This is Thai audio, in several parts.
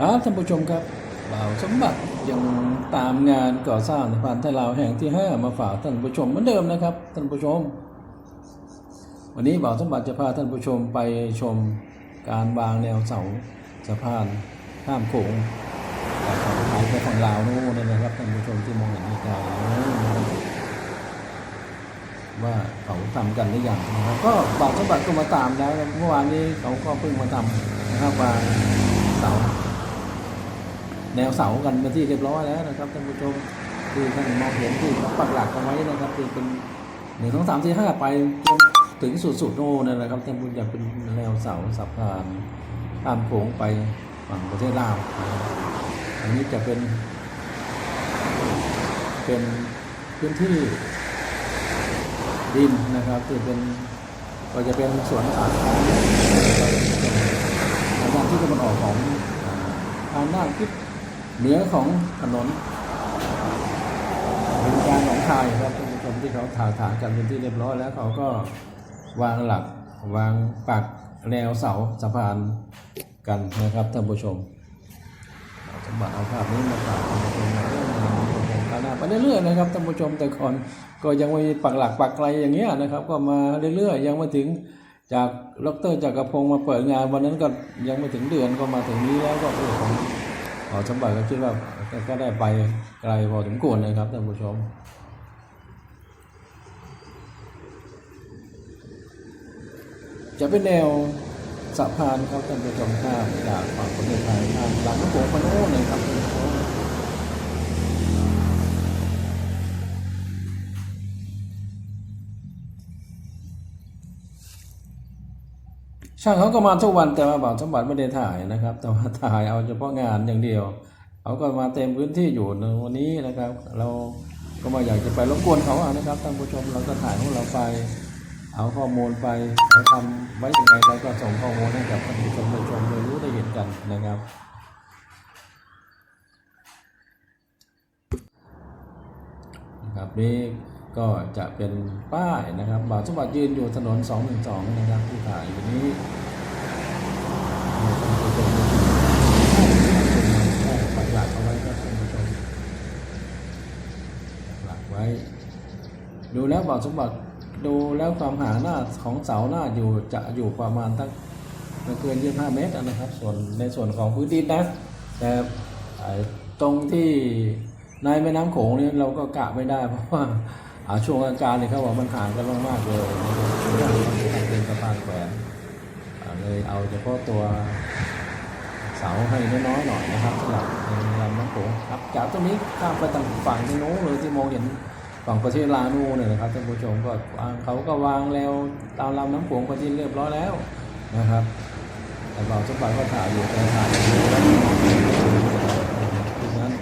ครับท่านผู้ชมครับบ่าวสมบัติยังตามงานก่อสร้างสะพานไทยลาวแห่งที่ 5 มาฝากท่านผู้ชมเหมือนเดิมนะครับท่านผู้ชม วันนี้บ่าวสมบัติจะพาท่านผู้ชมไปชมการวางแนวเสาสะพานข้ามโขงจากฝั่งไทยไปฝั่งลาวนู่นนะครับท่านผู้ชมที่มองเห็นไกลๆนู่ครับว่าเขาทำกันหรือยังนะครับก็บ่าวสมบัติก็มาตามแล้วเมื่อวานนี้เขาก็เพิ่งมาทำนะครับวางเสา แนวเสากันเป็นที่เรียบร้อยแล้วนะครับท่านผู้ชมที่ท่านมองเห็นที่เขาปักหลักกันไว้นะครับที่เป็นหนึ่งสองสามสี่ห้าไปจนถึงสุดสุดโน่นนะครับท่านผู้ชมจะเป็นแนวเสาสะพานข้ามโขงไปฝั่งประเทศลาวอันนี้จะเป็น เป็นพื้นที่ดินนะครับที่เป็นก็จะเป็นสวนสาธารณะทางด้านที่ตะวันออกของอ่าทางด้านทิศ เหนือของถนนเป็นการหนองคายครับท่านผู้ชมที่เขาถ่าถางกันเป็นที่เรียบร้อยแล้วเขาก็วางหลักวางปักแนวเสาสะพานกันนะครับท่านผู้ชมสมบัติเอาภาพนี้มาฝากท่านผู้ชมนะเรื่องงานของผมก้าวหน้าไปเรื่อยๆนะครับท่านผู้ชมแต่ก่อนก็ยังไม่ปักหลักปักไกลอย่างเงี้ยนะครับ ก็มาเรื่อยๆยังไม่ถึงจากดรจักรพงศ์มาเปิดงานวันนั้นก็ยังไม่ถึงเดือนก็มาถึงนี้แล้วก็เออของ ขอสมบัติก็คิดว่าก็ได้ไปไกลพอสมควรนะครับท่านผู้ชมจะเป็นแนวสะพานครับท่านผู้ชมข้ามจากฝั่งประเทศไทยข้ามลำน้ำโขงมาโน่นเลยครับ ช่างเขาก็มาทุกวันแต่ว่าบ่าวสมบัติไม่ได้ถ่ายนะครับ แต่ว่าถ่ายเอาเฉพาะงานอย่างเดียวเขาก็มาเต็มพื้นที่อยู่ในวันนี้นะครับ เราก็มาอยากจะไปรบกวนเขาอะนะครับท่านผู้ชมเราก็ถ่ายของเราไป เอาข้อมูลไปเราทำไว้ยังไงเราก็ส่งข้อมูลให้กับท่านผู้ชมได้ชมได้รู้ได้เห็นกันนะครับนะครับนี่ ก็จะเป็นป้ายนะครับบ่าวสมบัติยืนอยู่ถนน 212 นะครับที่ถ่ายอยู่นี้ท่านผู้ชมได้ปักหลักเอาไว้ครับท่านผู้ชมปักหลักไว้ ดูแล้วบ่าวสมบัติดูแล้วความห่างหน้าของเสาหน้าอยู่จะอยู่ประมาณตั้งไม่เกิน 25 เมตรนะครับ ส่วนในส่วนของพื้นดินนะ แต่ตรงที่ในแม่น้ำโขงเนี่ยเราก็กะไม่ได้เพราะว่า อาช่วงกลางๆเนี่ยเขาบอกมันห่างกันมากๆเลยนะครับเป็นสะพานแขวนเลยเอาเฉพาะตัวเสาให้น้อยๆหน่อยนะครับสำหรับลำน้ำโขงครับจากตรงนี้ข้ามไปทางฝั่งที่โน้นเลยที่มองเห็นฝั่งประเทศลาวนู่นเนี่ยนะครับท่านผู้ชมก็เขาก็วางแล้วตามลำน้ำโขงไปที่เรียบร้อยแล้วนะครับแต่เราสมบัติก็ถ่ายอยู่แต่ถ่ายอยู่ดังนั้น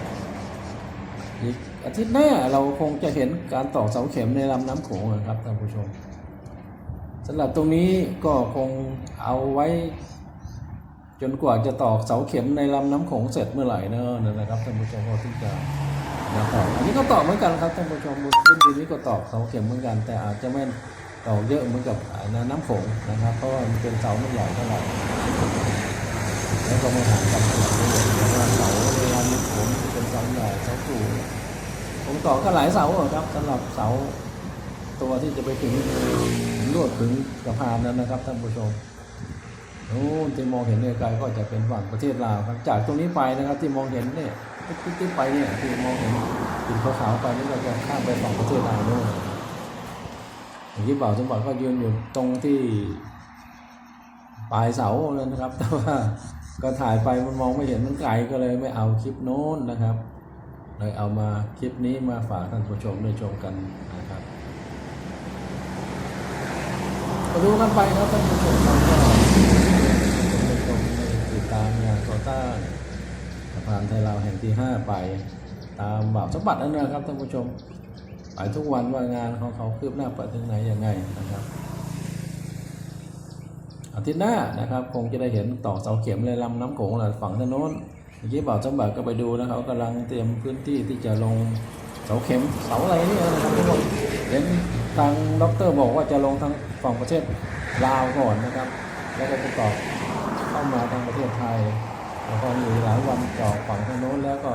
อาทิตย์หน้าเราคงจะเห็นการตอกเสาเข็มในลำน้ำโขงนะครับท่านผู้ชมสำหรับตรงนี้ก็คงเอาไว้ จนกว่าจะตอกเสาเข็มในลำน้ำโขงเสร็จเมื่อไหร่เนอะนะครับท่านผู้ชมก็ที่จะนะครับอันนี้ก็ตอบเหมือนกันครับท่านผู้ชมบนพื้นดินนี้ก็ตอบเสาเข็มเหมือนกัน แต่อาจจะไม่ตอกเยอะเหมือนกับน้ำโขงนะครับเพราะว่ามันเป็นเสาไม่ใหญ่เท่าไหร่แล้วก็ไม่ห่างกันเท่าไหร่ด้วยแต่ว่าเสาเวลาน้ำโขงเป็นเสาใหญ่เสาสูง ผมต่อก็หลายเสาครับสำหรับเสาตัวที่จะไปถึงลวดถึงสะพานนั้นนะครับท่านผู้ชมนู้นที่มองเห็นไกลก็จะเป็นฝั่งประเทศลาวครับจากตรงนี้ไปนะครับ ที่มองเห็นเนี่ยติ๊กๆไปเนี่ยที่มองเห็นจุดขาวๆไปนี่เราจะข้ามไปฝั่งประเทศลาวด้วยอย่างที่บ่าวสมบัติก็ยืนอยู่ตรงที่ปลายเสาเลยนะครับ แต่ว่าก็ถ่ายไปมันมองไม่เห็นมันไกลก็เลยไม่เอาคลิปโน้นนะครับ เลยเอามาคลิปนี้มาฝากท่านผู้ชมได้ชมกันนะครับก็ดูกันไปครับท่านผู้ชมเราก็ชมติดตามงานก่อสร้างสะพานไทยลาวแห่งที่ 5 ไป ตามบ่าวสมบัตินั่นนะครับท่านผู้ชมไปทุกวันว่างานของเขาคืบหน้าไปถึงไหนยังไงนะครับอาทิตย์หน้านะครับ คงจะได้เห็นต่อเสาเข็มเลยลำน้ำโขงหลังฝั่งถนน มื่อกี้บ่าวสมบัติก็ไปดูนะเขากำลังเตรียมพื้นที่ที่จะลงเสาเข็มเสาอะไรนี่นะครับทุกคนเห็นทางด็อกเตอร์บอกว่าจะลงทางฝั่งประเทศลาวก่อนนะครับ แล้วก็จะต่อเข้ามาทางประเทศไทยแล้วก็อยู่หลายวันต่อฝั่งทางโน้นแล้วก็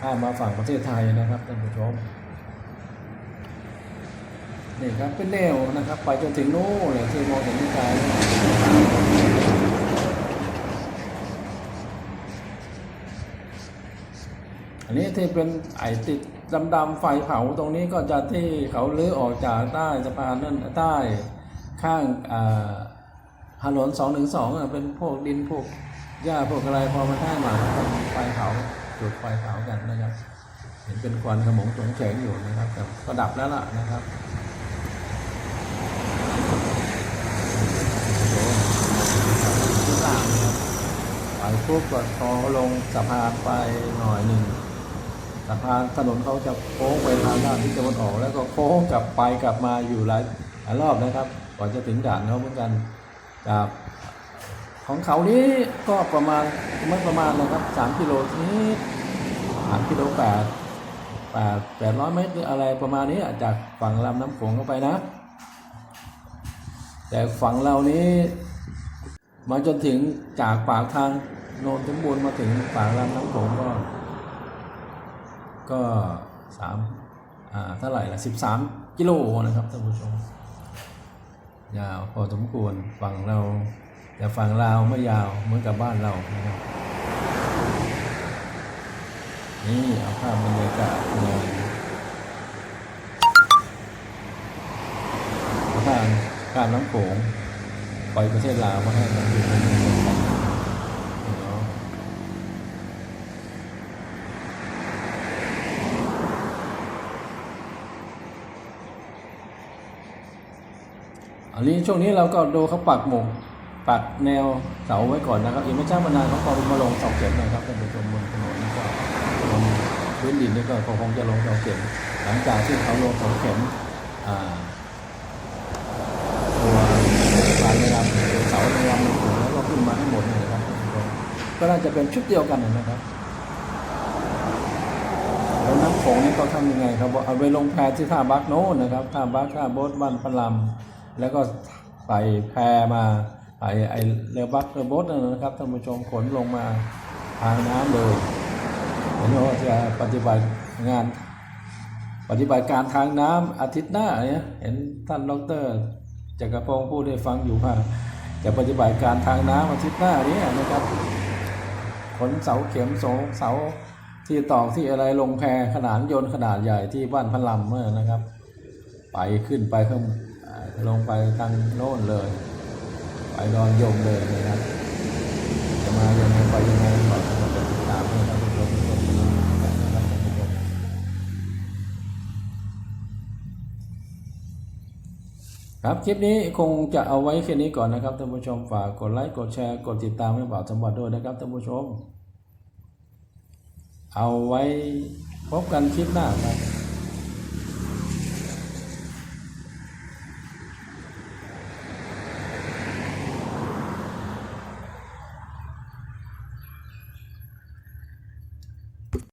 ข้ามมาฝั่งประเทศไทยนะครับท่านผู้ชมนี่ครับเป็นแนวนะครับ ไปจนถึงโน้นเลยที่มองเห็นที่ไกลเนี่ย อันนี้ที่เป็นไอติดดำๆไฟเผาตรงนี้ก็จะที่เขาลื้อออกจากใต้สะพานนั่นใต้ข้างถนนสองหนึ่งสองเป็นพวกดินพวกหญ้าพวกอะไรพอมาได้มาไฟเผาจุดไฟเผากันนะครับ เห็นเป็นควันขมงจงเฉงอยู่นะครับแต่ก็ดับแล้วล่ะนะครับที่ล่างนะครับไปปุ๊บก็พอลงสะพานไปหน่อยหนึ่ง สะพานถนนเขาจะโค้งไปทางด้านที่ตะวันออก แล้วก็โค้งกลับไปกลับมาอยู่หลายรอบนะครับก่อนจะถึงด่านเขาเหมือนกันครับของเขานี้ก็ประมาณไม่ประมาณนะครับสามกิโลนี้สามกิโลแปดแปดแปดร้อยเมตรหรืออะไรประมาณนี้จากฝั่งลำน้ำโขงเข้าไปนะ แต่ฝั่งเรานี้มาจนถึงจากปากทางโนนสมบูรณ์มาถึงปากลำน้ำโขงก็ ก็สามอ่าเท่าไหร่ละสิบสามกิโลนะครับท่านผู้ชมยาวพอสมควรฝั่งเราแต่ฝั่งลาวไม่ยาวเหมือนกับบ้านเรานะครับนี่เอาภาพบรรยากาศเลยทางข้ามน้ำโขงไปประเทศลาวมาให้เราดูกันเนาะอั นนี้ช่วงนี้เราก็ดูเขาปักหมงปักแนวเสาไว้ก่อนนะครับอีกไม่ช้ามานานเขาก็มาลงเสาเข็มนะครับท่านผู้ชมบนถนนนี่ก็บนพื้นดินนี่ก็คงจะลงเสาเข็มหลังจากที่เขาลงเสาเข็มอ่าตัวปลายในลำตัวเสาในลำมันถึงแล้วก็ขึ้นมาให้หมดเลยครับก็น่าจะเป็นชุดเดียวกันนะครับแล้วน้ำโขงนี่เขาทำยังไงครับเอาไปลงแพที่ท่าบักโน้นนะครับท่าบักท่าโบ๊ทบ้านพลำ แล้วก็ใส่แพรมาใส่ไอเรือบักเรือโบ๊ทนะครับท่านผู้ชมขนลงมาทางน้ำเลยเห็นว่าจะปฏิบัติงาน ปฏิบัติการทางน้ำอาทิตย์หน้าเนี่ยเห็นท่านดรจักรพงศ์พูดให้ฟังอยู่ว่าจะปฏิบัติการทางน้ำอาทิตย์หน้านี้นะครับขนเสาเข็มสองเสาที่ตอกที่อะไรลงแพขนาดยนต์ขนาดใหญ่ที่บ้านพะลำเมื่อนะครับ ไปขึ้นไปข้าง ลงไปทางโน่นเลย ไปดอนยมเลยนะครับ จะมายังไงไปยังไงก่อนจะติดตามให้ท่านผู้ชมได้ดูกันนะครับท่านผู้ชมครับคลิปนี้คงจะเอาไว้แค่นี้ก่อนนะครับท่านผู้ชมฝากกดไลค์กดแชร์กดติดตามให้บ่าวสมบัติด้วยนะครับท่านผู้ชม เอาไว้พบกันคลิปหน้าครับ